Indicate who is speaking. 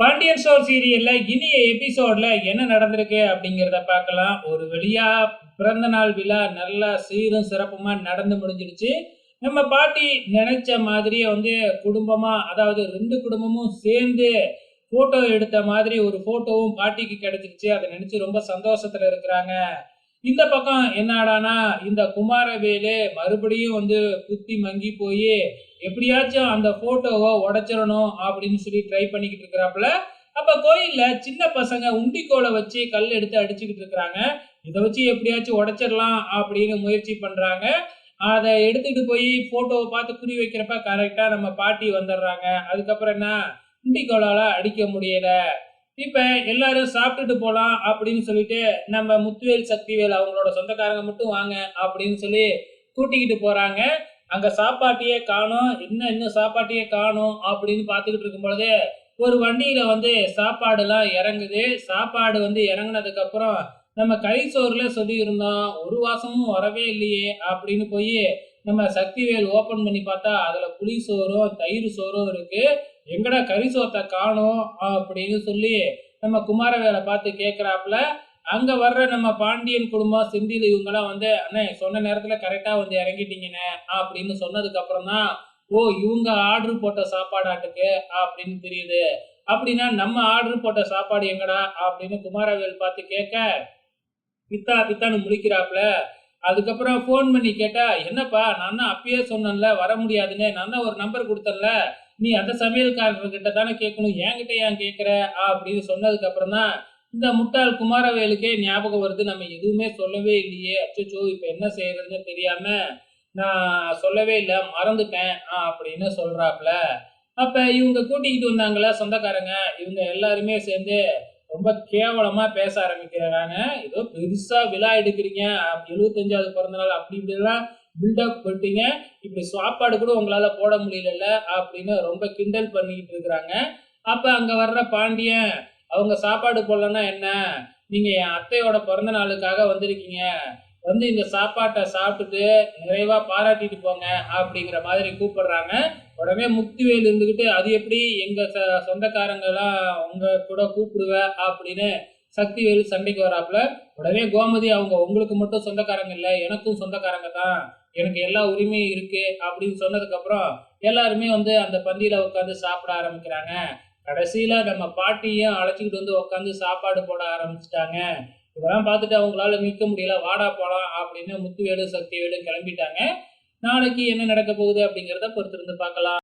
Speaker 1: Pandian store சீரியல்ல இனிய எபிசோட்ல என்ன நடந்திருக்கு அப்படிங்கிறத பார்க்கலாம். ஒரு வழியா பிறந்த நாள் விழா நல்லா சீரும் சிறப்புமா நடந்து முடிஞ்சிடுச்சு. நம்ம பாட்டி நினைச்ச மாதிரியே வந்து குடும்பமா அதாவது ரெண்டு குடும்பமும் சேர்ந்து போட்டோ எடுத்த மாதிரி ஒரு போட்டோவும் பாட்டிக்கு கிடைச்சிருச்சு. அதை நினைச்சு ரொம்ப சந்தோஷத்துல இருக்கிறாங்க. இந்த பக்கம் என்னடானா இந்த குமாரவேலு மறுபடியும் வந்து குத்தி மங்கி போய் எப்படியாச்சும் அந்த போட்டோவை உடைச்சிடணும் அப்படின்னு சொல்லி ட்ரை பண்ணிக்கிட்டு இருக்கிறாப்புல. அப்ப கோயில்ல சின்ன பசங்க உண்டிக்கோலை வச்சு கல் எடுத்து அடிச்சுக்கிட்டு இருக்கிறாங்க. இதை வச்சு எப்படியாச்சும் உடைச்சிடலாம் அப்படின்னு முயற்சி பண்றாங்க. அதை எடுத்துட்டு போய் போட்டோவை பார்த்து குறி வைக்கிறப்ப கரெக்டா நம்ம பாட்டி வந்துடுறாங்க. அதுக்கப்புறம் என்ன? உண்டிக்கோலால அடிக்க முடியல. இப்ப எல்லாரும் சாப்பிட்டுட்டு போலாம் அப்படின்னு சொல்லிட்டு நம்ம முத்துவேல் சக்திவேல் அவங்களோட சொந்தக்காரங்க மட்டும் வாங்க அப்படின்னு சொல்லி கூட்டிக்கிட்டு போறாங்க. அங்க சாப்பாட்டையே காணும். இன்னும் இன்னும் சாப்பாட்டையே காணோம் அப்படின்னு பார்த்துக்கிட்டு இருக்கும் பொழுது ஒரு வண்டியில வந்து சாப்பாடுலாம் இறங்குது. சாப்பாடு வந்து இறங்குனதுக்கு அப்புறம் நம்ம கை சோறுல சொல்லியிருந்தோம். ஒரு வாசமும் வரவே இல்லையே அப்படின்னு போய் நம்ம சக்திவேல் ஓபன் பண்ணி பார்த்தா அதுல புளி சோறும் தயிர் சோறும் இருக்கு. எங்கடா கறி சோத்தை காணும் அப்படின்னு சொல்லி நம்ம குமாரவேலை பார்த்து கேட்குறாப்புல அங்க வர்ற நம்ம பாண்டியன் குடும்பம் செந்தில் இவங்கெல்லாம் வந்து அண்ணே சொன்ன நேரத்துல கரெக்டா வந்து இறங்கிட்டீங்கண்ணே அப்படின்னு சொன்னதுக்கு அப்புறம் தான் ஓ இவங்க ஆர்டர் போட்ட சாப்பாடாட்டுக்கு அப்படின்னு தெரியுது. அப்படின்னா நம்ம ஆர்டர் போட்ட சாப்பாடு எங்கடா? அப்படின்னு குமாரவேல் பார்த்து கேட்க பித்தா பித்தான்னு முடிக்கிறாப்புல அதுக்கப்புறம் ஃபோன் பண்ணி கேட்டா என்னப்பா நான் தான் அப்பயே சொன்னேன்ல வர முடியாதுன்னு. நான் தான் ஒரு நம்பர் கொடுத்தேன்ல. நீ அந்த சமையல்காரர்கிட்ட தானே கேட்கணும். என்கிட்ட ஏன் கேட்குற? அப்படின்னு சொன்னதுக்கு அப்புறம் தான் இந்த முட்டாள் குமாரவேலுக்கே ஞாபகம் வருது. நம்ம எதுவுமே சொல்லவே இல்லையே. அச்சோ இப்போ என்ன செய்யறதுன்னு தெரியாம நான் சொல்லவே இல்லை. மறந்துட்டேன். ஆ, அப்படின்னு சொல்றாப்ல அப்ப இவங்க கூட்டிக்கிட்டு வந்தாங்களா சொந்தக்காரங்க. இவங்க எல்லாருமே சேர்ந்து ரொம்ப கேவலமா பேச ஆரம்பிக்கிறாங்க ஏதோ பெருசா விழா எடுக்கிறீங்க. எழுபத்தஞ்சாவது பிறந்த நாள் அப்படி இப்படிலாம் பில்டப் பண்ணிட்டீங்க. இப்படி சாப்பாடு கூட உங்களால போட முடியல அப்படின்னு ரொம்ப கிண்டல் பண்ணிக்கிட்டு இருக்கிறாங்க. அப்ப அங்க வர்ற பாண்டியன் அவங்க சாப்பாடு போடலன்னா என்ன? நீங்க என் அத்தையோட பிறந்த நாளுக்காக வந்திருக்கீங்க. வந்து இந்த சாப்பாட்டை சாப்பிட்டுட்டு நிறைவா பாராட்டிட்டு போங்க அப்படிங்கிற மாதிரி கூப்பிடுறாங்க. உடனே முக்திவேல் இருந்துகிட்டு அது எப்படி எங்க ச- உங்க கூட கூப்பிடுவ? அப்படின்னு சக்திவேல் சண்டைக்கு வராப்புல உடனே கோமதி அவங்க உங்களுக்கு மட்டும் சொந்தக்காரங்க இல்லை எனக்கும் சொந்தக்காரங்க தான். எனக்கு எல்லா உரிமையும் இருக்கு. அப்படின்னு சொன்னதுக்கு அப்புறம் எல்லாருமே வந்து அந்த பந்தியில உட்காந்து சாப்பிட ஆரம்பிக்கிறாங்க. கடைசியில நம்ம பாட்டியும் அழைச்சிக்கிட்டு வந்து உட்காந்து சாப்பாடு போட ஆரம்பிச்சிட்டாங்க. இதெல்லாம் பார்த்துட்டு அவங்களால நிற்க முடியல. வாடா போலாம் அப்படின்னு முத்துவேலு சக்திவேலு கிளம்பிட்டாங்க. நாளைக்கு என்ன நடக்க போகுது அப்படிங்கிறத பொறுத்திருந்து பார்க்கலாம்.